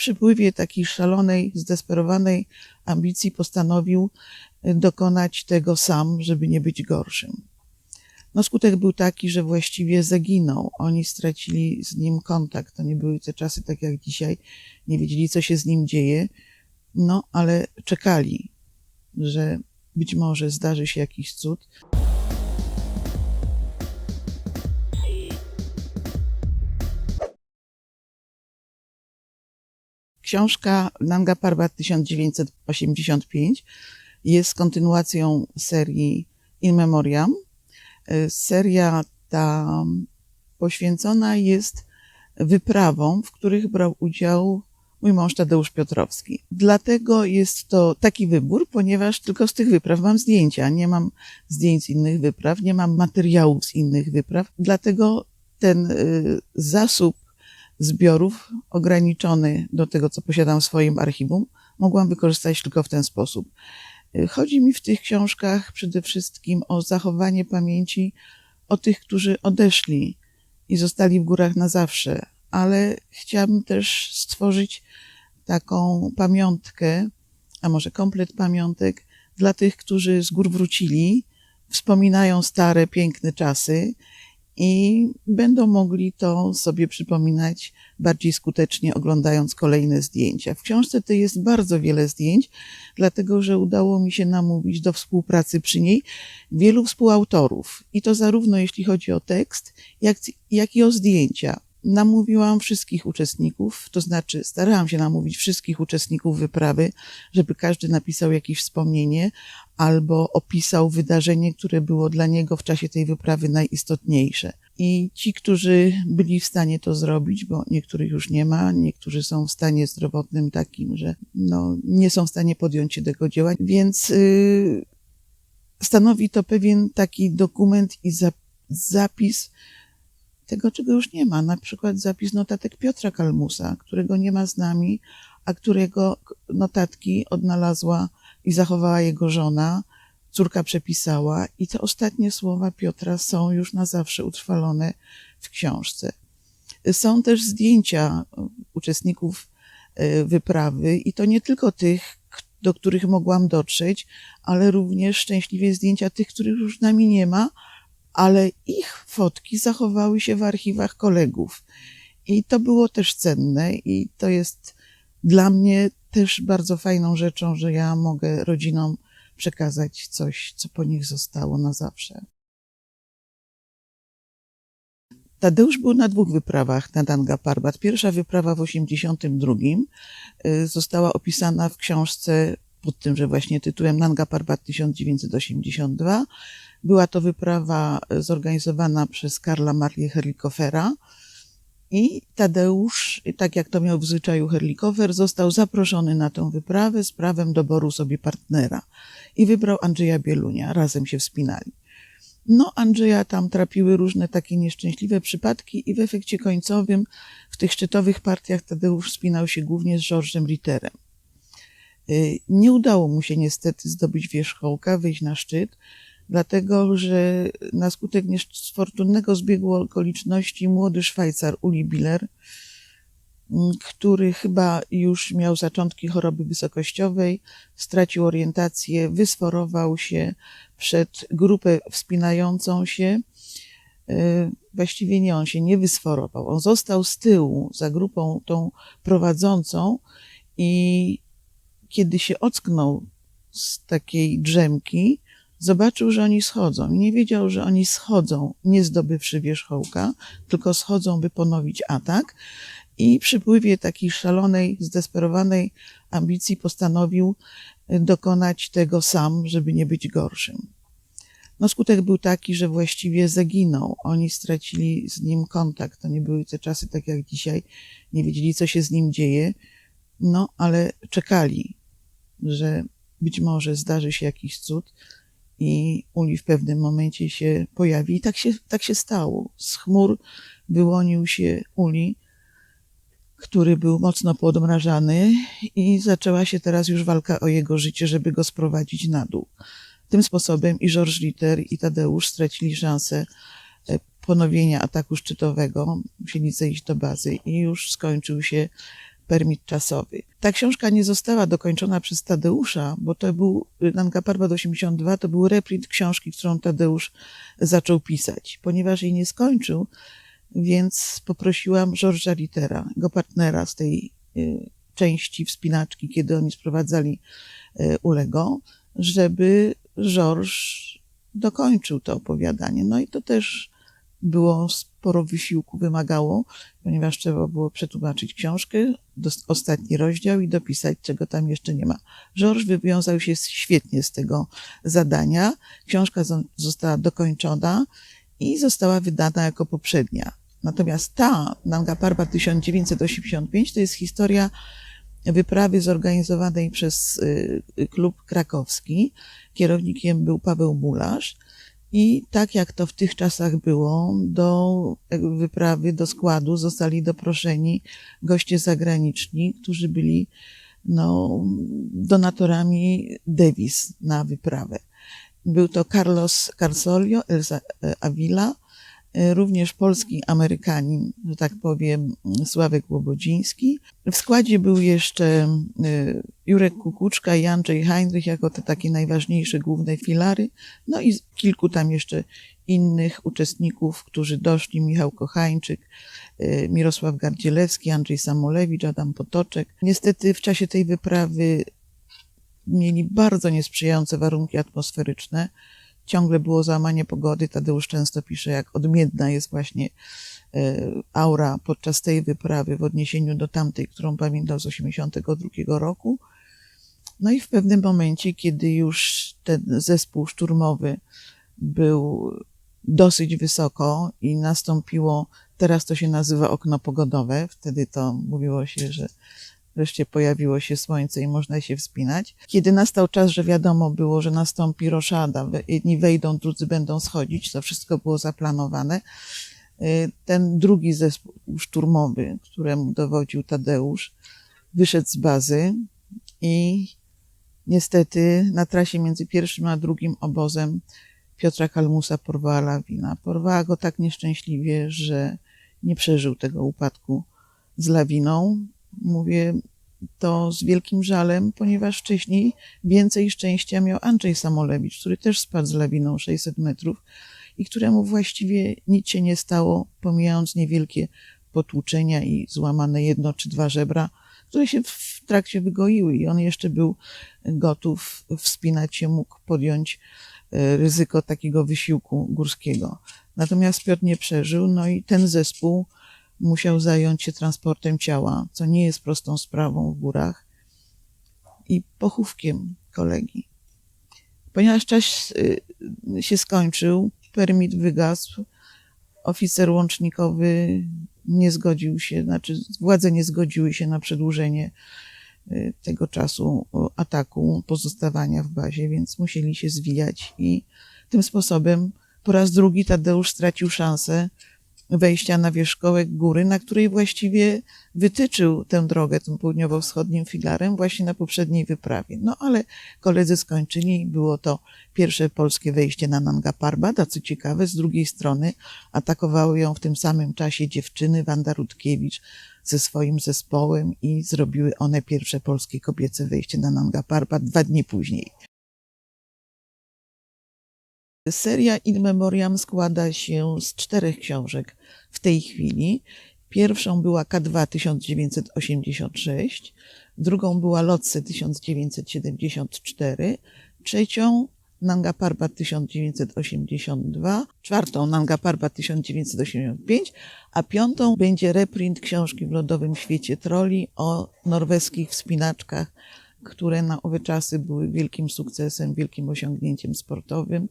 przypływie takiej szalonej, zdesperowanej ambicji postanowił y, dokonać tego sam, żeby nie być gorszym. No skutek był taki, że właściwie zaginął. Oni stracili z nim kontakt. To nie były te czasy tak jak dzisiaj. Nie wiedzieli, co się z nim dzieje. No, ale czekali, że być może zdarzy się jakiś cud. Książka Nanga Parbat 1985 jest kontynuacją serii In Memoriam. Y, Seria ta poświęcona jest wyprawom, w których brał udział mój mąż Tadeusz Piotrowski. Dlatego jest to taki wybór, ponieważ tylko z tych wypraw mam zdjęcia. Nie mam zdjęć z innych wypraw, nie mam materiałów z innych wypraw. Dlatego ten y, zasób zbiorów ograniczony do tego, co posiadam w swoim archiwum, mogłam wykorzystać tylko w ten sposób. Y, Chodzi mi w tych książkach przede wszystkim o zachowanie pamięci o tych, którzy odeszli i zostali w górach na zawsze, ale chciałabym też stworzyć taką pamiątkę, a może komplet pamiątek dla tych, którzy z gór wrócili, wspominają stare, piękne czasy i będą mogli to sobie przypominać bardziej skutecznie, oglądając kolejne zdjęcia. W książce tej jest bardzo wiele zdjęć, dlatego że udało mi się namówić do współpracy przy niej wielu współautorów. I to zarówno jeśli chodzi o tekst, jak, jak i o zdjęcia. Namówiłam wszystkich uczestników, to znaczy starałam się namówić wszystkich uczestników wyprawy, żeby każdy napisał jakieś wspomnienie albo opisał wydarzenie, które było dla niego w czasie tej wyprawy najistotniejsze. I ci, którzy byli w stanie to zrobić, bo niektórych już nie ma, niektórzy są w stanie zdrowotnym takim, że no, nie są w stanie podjąć się tego dzieła, więc yy, stanowi to pewien taki dokument i za, zapis tego, czego już nie ma. Na przykład zapis notatek Piotra Kalmusa, którego nie ma z nami, a którego notatki odnalazła i zachowała jego żona, córka przepisała i te ostatnie słowa Piotra są już na zawsze utrwalone w książce. Są też zdjęcia uczestników e, wyprawy i to nie tylko tych, do których mogłam dotrzeć, ale również szczęśliwie zdjęcia tych, których już z nami nie ma, ale ich fotki zachowały się w archiwach kolegów. I to było też cenne i to jest dla mnie też bardzo fajną rzeczą, że ja mogę rodzinom przekazać coś, co po nich zostało na zawsze. Tadeusz był na dwóch wyprawach na Nanga Parbat. Pierwsza wyprawa w 82 y, została opisana w książce pod tymże właśnie tytułem Nanga Parbat 1982. Była to wyprawa zorganizowana przez Karla Marię Herlikofera i Tadeusz, tak jak to miał w zwyczaju Herlikofer, został zaproszony na tę wyprawę z prawem doboru sobie partnera i wybrał Andrzeja Bielunia. Razem się wspinali. No, Andrzeja tam trapiły różne takie nieszczęśliwe przypadki i w efekcie końcowym w tych szczytowych partiach Tadeusz wspinał się głównie z Georgem Ritterem. Y, Nie udało mu się niestety zdobyć wierzchołka, wyjść na szczyt, dlatego że na skutek niefortunnego zbiegu okoliczności młody Szwajcar Uli Biller, mm, który chyba już miał zaczątki choroby wysokościowej, stracił orientację, wysforował się przed grupę wspinającą się. Y, Właściwie nie, on się nie wysforował. On został z tyłu za grupą tą prowadzącą i kiedy się ocknął z takiej drzemki, zobaczył, że oni schodzą nie wiedział, że oni schodzą, nie zdobywszy wierzchołka, tylko schodzą, by ponowić atak. I przy pływie takiej szalonej, zdesperowanej ambicji postanowił y, dokonać tego sam, żeby nie być gorszym. No skutek był taki, że właściwie zaginął. Oni stracili z nim kontakt. To nie były te czasy tak jak dzisiaj. Nie wiedzieli, co się z nim dzieje. No, ale czekali, że być może zdarzy się jakiś cud i Uli w pewnym momencie się pojawi. I tak się, tak się stało. Z chmur wyłonił się Uli, który był mocno podmrażany i zaczęła się teraz już walka o jego życie, żeby go sprowadzić na dół. Tym sposobem i Georges Ritter i Tadeusz stracili szansę e, ponowienia ataku szczytowego, musieli zejść do bazy i już skończył się permit czasowy. Ta książka nie została dokończona przez Tadeusza, bo to był, Nanga Parbat 82 to był reprint książki, którą Tadeusz zaczął pisać. Ponieważ jej nie skończył, więc poprosiłam Georgesa Litera, jego partnera z tej y, części wspinaczki, kiedy oni sprowadzali y, Ulego, żeby Georges dokończył to opowiadanie. No i to też było sporo wysiłku, wymagało, ponieważ trzeba było przetłumaczyć książkę, ostatni rozdział i dopisać, czego tam jeszcze nie ma. Georges wywiązał się świetnie z tego zadania. Książka została dokończona i została wydana jako poprzednia. Natomiast ta, Nanga Parbat 1985, to jest historia wyprawy zorganizowanej przez y, klub krakowski. Kierownikiem był Paweł Mularz. I tak jak to w tych czasach było, do wyprawy, do składu zostali doproszeni goście zagraniczni, którzy byli no, donatorami dewiz na wyprawę. Był to Carlos Carsolio, Elsa Avila, E, również polski Amerykanin, że tak powiem, Sławek Łobodziński. W składzie był jeszcze e, Jurek Kukuczka i Andrzej Heinrich jako te takie najważniejsze główne filary, no i kilku tam jeszcze innych uczestników, którzy doszli, Michał Kochańczyk, e, Mirosław Gardzielewski, Andrzej Samolewicz, Adam Potoczek. Niestety w czasie tej wyprawy mieli bardzo niesprzyjające warunki atmosferyczne ciągle było załamanie pogody. Tadeusz często pisze, jak odmienna jest właśnie e, aura podczas tej wyprawy w odniesieniu do tamtej, którą pamiętał z 82 roku. No i w pewnym momencie, kiedy już ten zespół szturmowy był dosyć wysoko i nastąpiło, teraz to się nazywa okno pogodowe, wtedy to mówiło się, że Wreszcie pojawiło się słońce i można się wspinać. Kiedy nastał czas, że wiadomo było, że nastąpi roszada, jedni wejdą, drudzy będą schodzić, to wszystko było zaplanowane. Y, ten drugi zespół szturmowy, któremu dowodził Tadeusz, wyszedł z bazy i niestety na trasie między pierwszym a drugim obozem Piotra Kalmusa porwała lawina. Porwała go tak nieszczęśliwie, że nie przeżył tego upadku z lawiną. Mówię to z wielkim żalem, ponieważ wcześniej więcej szczęścia miał Andrzej Samolewicz, który też spadł z lawiną 600 metrów i któremu właściwie nic się nie stało, pomijając niewielkie potłuczenia i złamane jedno czy dwa żebra, które się w trakcie wygoiły i on jeszcze był gotów wspinać się, mógł podjąć e, ryzyko takiego wysiłku górskiego. Natomiast Piotr nie przeżył, no i ten zespół musiał zająć się transportem ciała, co nie jest prostą sprawą w górach, i pochówkiem kolegi. Ponieważ czas y, się skończył, permit wygasł, oficer łącznikowy nie zgodził się, znaczy władze nie zgodziły się na przedłużenie y, tego czasu ataku, pozostawania w bazie, więc musieli się zwijać i tym sposobem po raz drugi Tadeusz stracił szansę wejścia na wierzchołek góry, na której właściwie wytyczył tę drogę tym południowo-wschodnim filarem właśnie na poprzedniej wyprawie. No ale koledzy skończyli, było to pierwsze polskie wejście na Nanga Parbat, a co ciekawe, z drugiej strony atakowały ją w tym samym czasie dziewczyny, Wanda Rutkiewicz ze swoim zespołem i zrobiły one pierwsze polskie kobiece wejście na Nanga Parbat dwa dni później. Seria In Memoriam składa się z czterech książek w tej chwili. Pierwszą była K2 1986, drugą była Lotse 1974, trzecią Nanga Parbat 1982, czwartą Nanga Parbat 1985, a piątą będzie reprint książki w lodowym świecie troli o norweskich wspinaczkach, które na owe czasy były wielkim sukcesem, wielkim osiągnięciem sportowym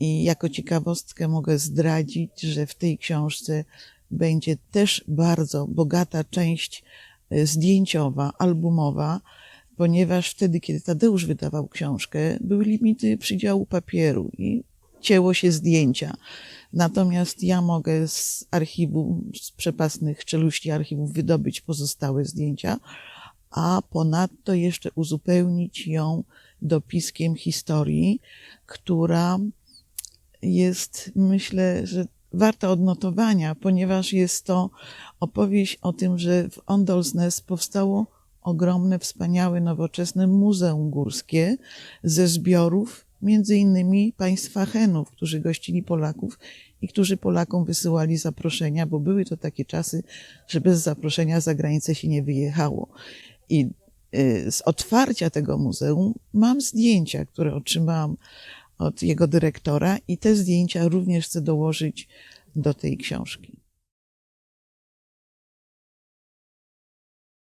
i jako ciekawostkę mogę zdradzić, że w tej książce będzie też bardzo bogata część e, zdjęciowa, albumowa, ponieważ wtedy, kiedy Tadeusz wydawał książkę, były limity przydziału papieru i cięło się zdjęcia. Natomiast ja mogę z archiwum, z przepasnych czeluści archiwów wydobyć pozostałe zdjęcia, a ponadto jeszcze uzupełnić ją dopiskiem historii, która jest, myślę, że warta odnotowania, ponieważ jest to opowieść o tym, że w Ondolsnes powstało ogromne, wspaniałe, nowoczesne muzeum górskie ze zbiorów między innymi państwa Chenów, którzy gościli Polaków i którzy Polakom wysyłali zaproszenia, bo były to takie czasy, że bez zaproszenia za granicę się nie wyjechało. I y, z otwarcia tego muzeum mam zdjęcia, które otrzymałam od jego dyrektora i te zdjęcia również chcę dołożyć do tej książki.